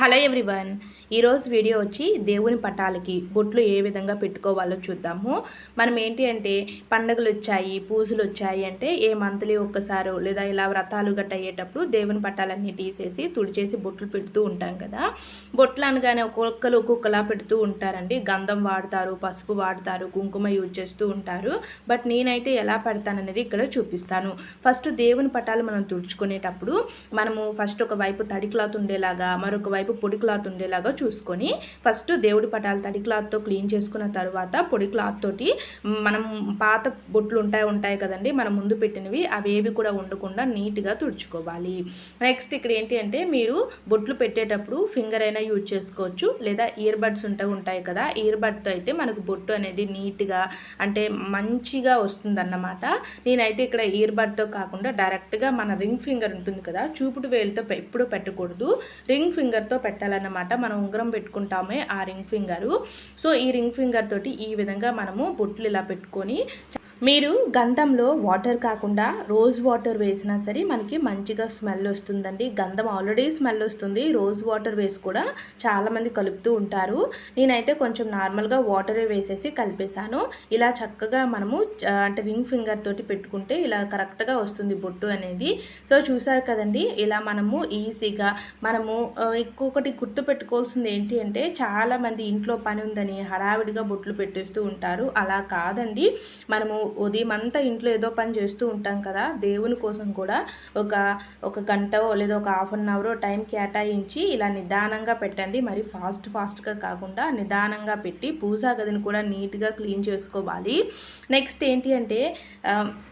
Hello everyone. ఈరోజు video వచ్చి దేవుని పటాలకి బొట్లు ఏ విధంగా పెట్టుకోవాలో చూద్దాము. మనం ఏంటి అంటే పండగలు వచ్చాయి పూజలు వచ్చాయి అంటే ఏ మంత్లీ ఒక్కసారో లేదా ఇలా వ్రతాలు గట్ట అయ్యేటప్పుడు దేవుని పటాలన్నీ తీసేసి తుడిచేసి బొట్లు పెడుతూ ఉంటాం కదా. బొట్లు అనగానే ఒక్కొక్కరు ఒక్కొక్కలా పెడుతూ ఉంటారండి. గంధం వాడతారు పసుపు వాడతారు కుంకుమ యూజ్ చేస్తూ ఉంటారు. బట్ నేనైతే ఎలా పెడతాననేది ఇక్కడ చూపిస్తాను. ఫస్ట్ దేవుని పటాలు మనం తుడుచుకునేటప్పుడు మనము ఫస్ట్ ఒక వైపు తడి క్లాత్ ఉండేలాగా మరొక వైపు పొడి క్లాత్ ఉండేలాగా చూసుకొని ఫస్ట్ దేవుడి పటాలు తడి క్లాత్తో క్లీన్ చేసుకున్న తర్వాత పొడి క్లాత్ తోటి మనం పాత బొట్లు ఉంటాయి ఉంటాయి కదండి మనం ముందు పెట్టినవి అవేవి కూడా ఉండకుండా నీట్గా తుడుచుకోవాలి. నెక్స్ట్ ఇక్కడ ఏంటి అంటే మీరు బొట్లు పెట్టేటప్పుడు ఫింగర్ అయినా యూజ్ చేసుకోవచ్చు లేదా ఇయర్ బడ్స్ ఉంటాయి ఉంటాయి కదా ఇయర్ బడ్తో అయితే మనకు బొట్టు అనేది నీట్గా అంటే మంచిగా వస్తుందన్నమాట. నేనైతే ఇక్కడ ఇయర్ బడ్తో కాకుండా డైరెక్ట్గా మన రింగ్ ఫింగర్ ఉంటుంది కదా చూపుడు వేలుతో ఎప్పుడూ పెట్టకూడదు. రింగ్ ఫింగర్తో పెట్టాలన్నమాట. మనం ఉంగరం పెట్టుకుంటామే ఆ రింగ్ ఫింగరు. సో ఈ రింగ్ ఫింగర్ తోటి ఈ విధంగా మనము బొట్లు ఇలా పెట్టుకొని మీరు గంధంలో వాటర్ కాకుండా రోజ్ వాటర్ వేసినా సరే మనకి మంచిగా స్మెల్ వస్తుందండి. గంధం ఆల్రెడీ స్మెల్ వస్తుంది. రోజ్ వాటర్ వేసి కూడా చాలామంది కలుపుతూ ఉంటారు. నేనైతే కొంచెం నార్మల్గా వాటరే వేసేసి కలిపేశాను. ఇలా చక్కగా మనము అంటే రింగ్ ఫింగర్ తోటి పెట్టుకుంటే ఇలా కరెక్ట్గా వస్తుంది బొట్టు అనేది. సో చూసారు కదండి ఇలా మనము ఈజీగా మనము ఇంకొకటి గుర్తు పెట్టుకోవాల్సింది ఏంటి అంటే చాలామంది ఇంట్లో పని ఉందని హడావిడిగా బొట్లు పెట్టేస్తూ ఉంటారు. అలా కాదండి. మనము ఉదయం అంతా ఇంట్లో ఏదో పని చేస్తూ ఉంటాం కదా దేవుని కోసం కూడా ఒక ఒక గంట లేదా ఒక హాఫ్ అన్ అవర్ టైం కేటాయించి ఇలా నిదానంగా పెట్టండి. మరి ఫాస్ట్ ఫాస్ట్గా కాకుండా నిదానంగా పెట్టి పూజా గదిని కూడా నీట్గా క్లీన్ చేసుకోవాలి. నెక్స్ట్ ఏంటి అంటే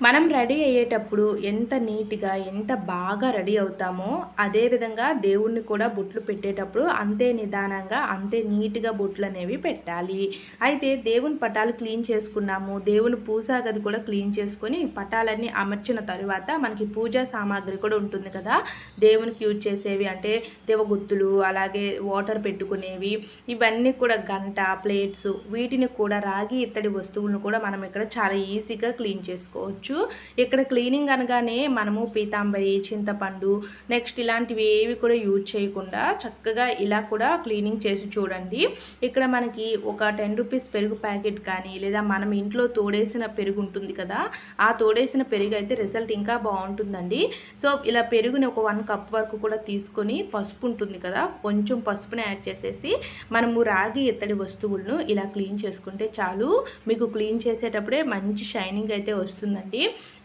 మనం రెడీ అయ్యేటప్పుడు ఎంత నీట్గా ఎంత బాగా రెడీ అవుతామో అదేవిధంగా దేవుణ్ణి కూడా బుట్లు పెట్టేటప్పుడు అంతే నిదానంగా అంతే నీట్గా బుట్లు అనేవి పెట్టాలి. అయితే దేవుని పటాలు క్లీన్ చేసుకున్నాము దేవుని పూజా గది కూడా క్లీన్ చేసుకొని పటాలన్నీ అమర్చిన తర్వాత మనకి పూజా సామాగ్రి కూడా ఉంటుంది కదా. దేవునికి యూజ్ చేసేవి అంటే దేవగుత్తులు అలాగే వాటర్ పెట్టుకునేవి ఇవన్నీ కూడా గంట ప్లేట్స్ వీటిని కూడా రాగి ఇత్తడి వస్తువులను కూడా మనం ఇక్కడ చాలా ఈజీగా క్లీన్ చేసుకోవచ్చు. ఇక్కడ క్లీనింగ్ అనగానే మనము పీతాంబరి చింతపండు నెక్స్ట్ ఇలాంటివి ఏవి కూడా యూజ్ చేయకుండా చక్కగా ఇలా కూడా క్లీనింగ్ చేసి చూడండి. ఇక్కడ మనకి ఒక టెన్ రూపీస్ పెరుగు ప్యాకెట్ కానీ లేదా మనం ఇంట్లో తోడేసిన పెరుగు ఉంటుంది కదా ఆ తోడేసిన పెరుగు అయితే రిజల్ట్ ఇంకా బాగుంటుందండి. సో ఇలా పెరుగుని ఒక వన్ కప్ వరకు కూడా తీసుకొని పసుపు ఉంటుంది కదా కొంచెం పసుపుని యాడ్ చేసేసి మనము రాగి ఇత్తడి వస్తువులను ఇలా క్లీన్ చేసుకుంటే చాలు. మీకు క్లీన్ చేసేటప్పుడే మంచి షైనింగ్ అయితే వస్తుందండి.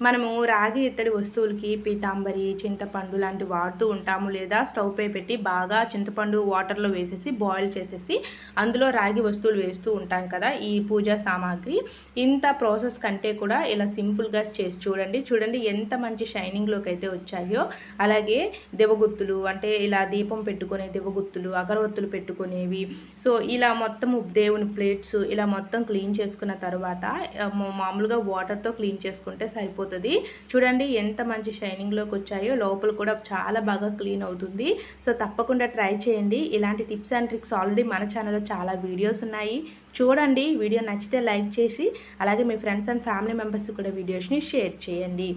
మనము రాగి ఇత్తడి వస్తువులకి పీతాంబరి చింతపండు లాంటివి వాడుతూ ఉంటాము లేదా స్టవ్ పై పెట్టి బాగా చింతపండు వాటర్లో వేసేసి బాయిల్ చేసేసి అందులో రాగి వస్తువులు వేస్తూ ఉంటాం కదా ఈ పూజా సామాగ్రి. ఇంత ప్రాసెస్ కంటే కంటే కూడా ఇలా సింపుల్గా చేసి చూడండి. చూడండి ఎంత మంచి షైనింగ్లోకి అయితే వచ్చాయో. అలాగే దివగుత్తులు అంటే ఇలా దీపం పెట్టుకునే దివగుత్తులు అగరవత్తులు పెట్టుకునేవి. సో ఇలా మొత్తం దేవుని ప్లేట్స్ ఇలా మొత్తం క్లీన్ చేసుకున్న తర్వాత మామూలుగా వాటర్తో క్లీన్ చేసుకుంటే సరిపోతుంది. చూడండి ఎంత మంచి షైనింగ్లోకి వచ్చాయో. లోపల కూడా చాలా బాగా క్లీన్ అవుతుంది. సో తప్పకుండా ట్రై చేయండి. ఇలాంటి టిప్స్ అండ్ ట్రిక్స్ ఆల్రెడీ మన ఛానల్లో చాలా వీడియోస్ ఉన్నాయి. చూడండి. వీడియో నచ్చితే లైక్ చేసి అలాగే మీ ఫ్రెండ్స్ అండ్ ఫ్యామిలీ మెంబర్స్ కూడా వీడియోస్ని షేర్ చేయండి.